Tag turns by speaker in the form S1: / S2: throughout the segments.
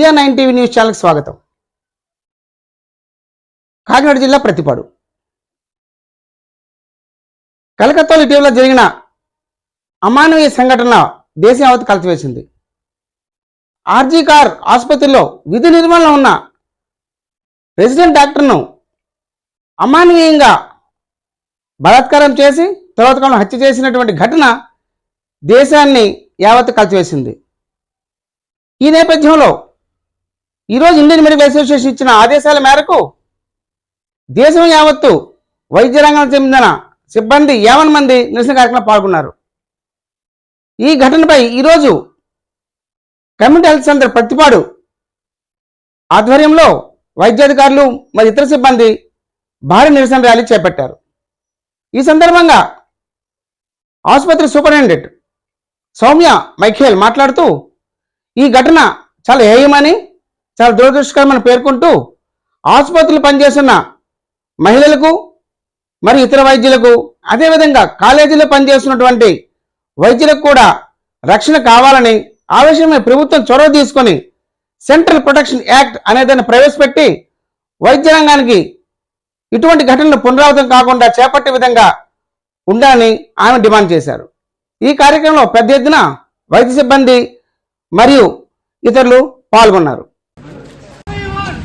S1: India nine TV news ఛానల్కి స్వాగతం. కాకినాడ జిల్లా ప్రతిపాడు. కలకత్తాలో ఇటీవల జరిగిన అమానవీయ సంఘటన దేశం యావత్ కలిసివేసింది ఆర్జీ కార్ ఆసుపత్రిలో విధి నిర్వహణలో ఉన్న రెసిడెంట్ డాక్టర్ను అమానవీయంగా బలాత్కారం చేసి తర్వాత కాలం హత్య చేసినటువంటి ఘటన దేశాన్ని యావత్ కలిసివేసింది ఈ నేపథ్యంలో ఈరోజు ఇండియన్ మెడికల్ అసోసియేషన్ ఇచ్చిన ఆదేశాల మేరకు దేశం యావత్తు వైద్య రంగానికి చెందిన సిబ్బంది యావన్ మంది నిరసన కార్యక్రమంలో పాల్గొన్నారు. ఈ ఘటనపై ఈరోజు కమ్యూనిటీ హెల్త్ సెంటర్ ప్రతిపాడు ఆధ్వర్యంలో వైద్యాధికారులు మరి ఇతర సిబ్బంది భారీ నిరసన ర్యాలీ చేపట్టారు. ఈ సందర్భంగా ఆసుపత్రి సూపరింటెండెంట్ సౌమ్య మైఖేల్ మాట్లాడుతూ ఈ ఘటన చాలా హేయమని చాలా దురదృష్టకరమని పేర్కొంటూ ఆసుపత్రులు పనిచేస్తున్న మహిళలకు మరియు ఇతర వైద్యులకు అదేవిధంగా కాలేజీలో పనిచేస్తున్నటువంటి వైద్యులకు కూడా రక్షణ కావాలని ఆ విషయమై ప్రభుత్వం చొరవ తీసుకొని సెంట్రల్ ప్రొటెక్షన్ యాక్ట్ అనేదాన్ని ప్రవేశపెట్టి వైద్య రంగానికి ఇటువంటి ఘటనలు పునరావృతం కాకుండా చేపట్టే విధంగా ఉండాలని ఆమె డిమాండ్ చేశారు. ఈ కార్యక్రమంలో పెద్ద ఎత్తున వైద్య సిబ్బంది మరియు ఇతరులు పాల్గొన్నారు.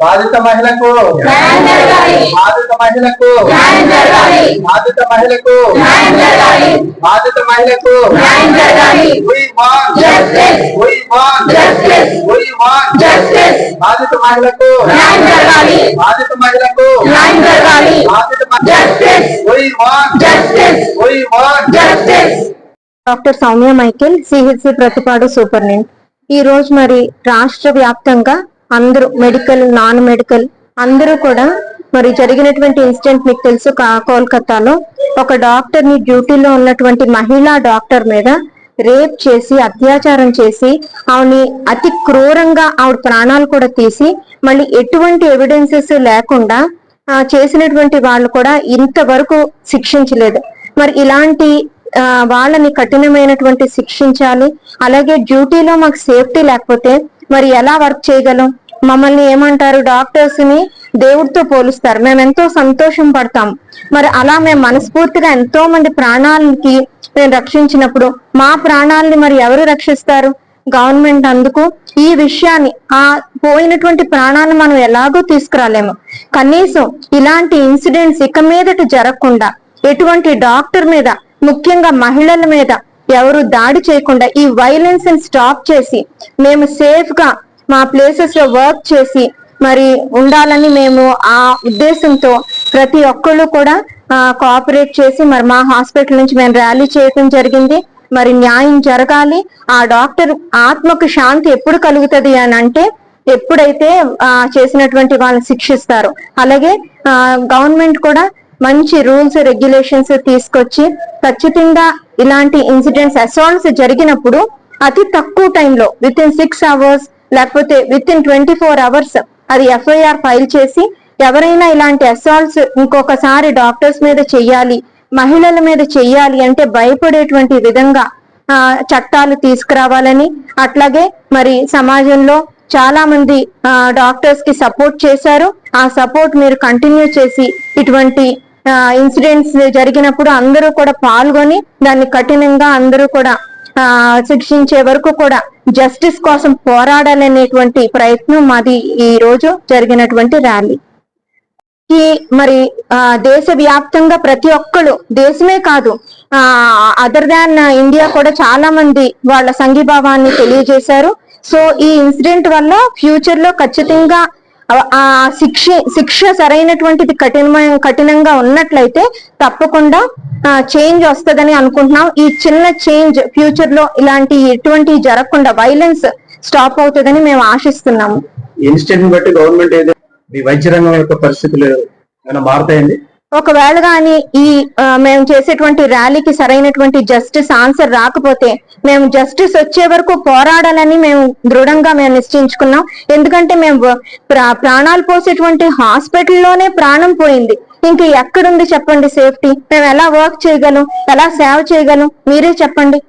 S2: బాధిత మహిళకు
S3: న్యాయం జరగాలి
S2: బాధిత మహిళకు
S3: న్యాయం జరగాలి
S2: బాధిత మహిళకు
S3: న్యాయం జరగాలి
S2: బాధిత మహిళకు
S3: న్యాయం జరగాలి
S2: We want
S3: Justice.
S2: We want
S3: Justice.
S2: We want
S3: Justice.
S2: బాధిత మహిళకు
S3: న్యాయం జరగాలి
S2: బాధిత మహిళకు
S3: న్యాయం జరగాలి
S2: బాధిత మహిళ-
S3: Justice.
S4: doctor Soumya Michael CHC Prathipadu superintendent ఈ రోజు మరి రాష్ట్ర వ్యాప్తంగా అందరూ మెడికల్ నాన్ మెడికల్ అందరూ కూడా మరి జరిగినటువంటి ఇన్సిడెంట్ మీకు తెలుసు కోల్కతాలో. ఒక డాక్టర్ని డ్యూటీలో ఉన్నటువంటి మహిళా డాక్టర్ మీద రేప్ చేసి అత్యాచారం చేసి ఆవిని అతి క్రూరంగా ఆవిడ ప్రాణాలు కూడా తీసి మళ్ళీ ఎటువంటి ఎవిడెన్సెస్ లేకుండా చేసినటువంటి వాళ్ళు కూడా ఇంతవరకు శిక్షించలేదు. మరి ఇలాంటి వాళ్ళని కఠినమైనటువంటి శిక్షించాలి. అలాగే డ్యూటీలో మాకు సేఫ్టీ లేకపోతే మరి ఎలా వర్క్ చేయగలం? మమ్మల్ని ఏమంటారు? డాక్టర్స్ని దేవుడితో పోలుస్తారు. మేము ఎంతో సంతోషం పడతాం. మరి అలా మేము మనస్ఫూర్తిగా ఎంతో మంది ప్రాణాలకి మేము రక్షించినప్పుడు మా ప్రాణాలని మరి ఎవరు రక్షిస్తారు? గవర్నమెంట్ అందుకు ఈ విషయాన్ని ఆ పోయినటువంటి ప్రాణాలను మనం ఎలాగో తీసుకురాలేము. కనీసం ఇలాంటి ఇన్సిడెంట్స్ ఇక మీదట జరగకుండా ఎటువంటి డాక్టర్ మీద ముఖ్యంగా మహిళల మీద ఎవరు దాడి చేయకుండా ఈ వైలెన్స్ని స్టాప్ చేసి మేము సేఫ్గా మా ప్లేసెస్లో వర్క్ చేసి మరి ఉండాలని మేము ఆ ఉద్దేశంతో ప్రతి ఒక్కళ్ళు కూడా కోఆపరేట్ చేసి మరి మా హాస్పిటల్ నుంచి మేము ర్యాలీ చేయడం జరిగింది. మరి న్యాయం జరగాలి. ఆ డాక్టర్ ఆత్మకు శాంతి ఎప్పుడు కలుగుతుంది అని అంటే ఎప్పుడైతే ఆ, చేసినటువంటి వాళ్ళని శిక్షిస్తారు. అలాగే గవర్నమెంట్ కూడా మంచి రూల్స్ రెగ్యులేషన్స్ తీసుకొచ్చి ఖచ్చితంగా ఇలాంటి ఇన్సిడెంట్స్ అసాల్ట్స్ జరిగినప్పుడు అతి తక్కువ టైంలో విత్ ఇన్ సిక్స్ అవర్స్ లేకపోతే within twenty four hours అది ఎఫ్ఐఆర్ ఫైల్ చేసి ఎవరైనా ఇలాంటి అసాల్ట్స్ ఇంకొకసారి డాక్టర్స్ మీద చెయ్యాలి మహిళల మీద చెయ్యాలి అంటే భయపడేటువంటి విధంగా ఆ, చట్టాలు తీసుకురావాలని అట్లాగే మరి సమాజంలో చాలా మంది డాక్టర్స్కి సపోర్ట్ చేశారు. ఆ సపోర్ట్ మీరు కంటిన్యూ చేసి ఇటువంటి ఇన్సిడెంట్స్ జరిగినప్పుడు అందరూ కూడా పాల్గొని దాన్ని కఠినంగా అందరూ కూడా ఆ శిక్షించే వరకు కూడా జస్టిస్ కోసం పోరాడాలనేటువంటి ప్రయత్నం మాది ఈ రోజు జరిగినటువంటి ర్యాలీ ఈ మరి ఆ, దేశవ్యాప్తంగా ప్రతి ఒక్కరు దేశమే కాదు ఆ అదర్ దాన్ ఇండియా కూడా చాలా మంది వాళ్ళ సంఘీభావాన్ని తెలియజేశారు. సో ఈ ఇన్సిడెంట్ వల్ల ఫ్యూచర్లో ఖచ్చితంగా ఆ- శిక్ష శిక్ష సరైనటువంటిది కఠినమైన కఠినంగా ఉన్నట్లయితే తప్పకుండా చేంజ్ వస్తుందని అనుకుంటున్నాం. ఈ చిన్న చేంజ్ ఫ్యూచర్లో ఇలాంటి ఎటువంటి జరగకుండా వైలెన్స్ స్టాప్ అవుతుందని మేము ఆశిస్తున్నాము.
S2: ఇన్స్టెంట్ బట్టి గవర్నమెంట్ ఏదో మీ వైద్య రంగం యొక్క పరిస్థితులు ఏమైనా మారుతాయండి?
S4: ఒకవేళ గాని ఈ మేము చేసేటువంటి ర్యాలీకి సరైనటువంటి జస్టిస్ ఆన్సర్ రాకపోతే మేము జస్టిస్ వచ్చే వరకు పోరాడాలని మేము దృఢంగా మేము నిశ్చయించుకున్నాం. ఎందుకంటే మేము ప్రా- ప్రాణాలు పోసేటువంటి హాస్పిటల్లోనే ప్రాణం పోయింది. ఇంక ఎక్కడుంది చెప్పండి సేఫ్టీ? మేము ఎలా వర్క్ చేయగలం? ఎలా సేవ చేయగలం? మీరే చెప్పండి.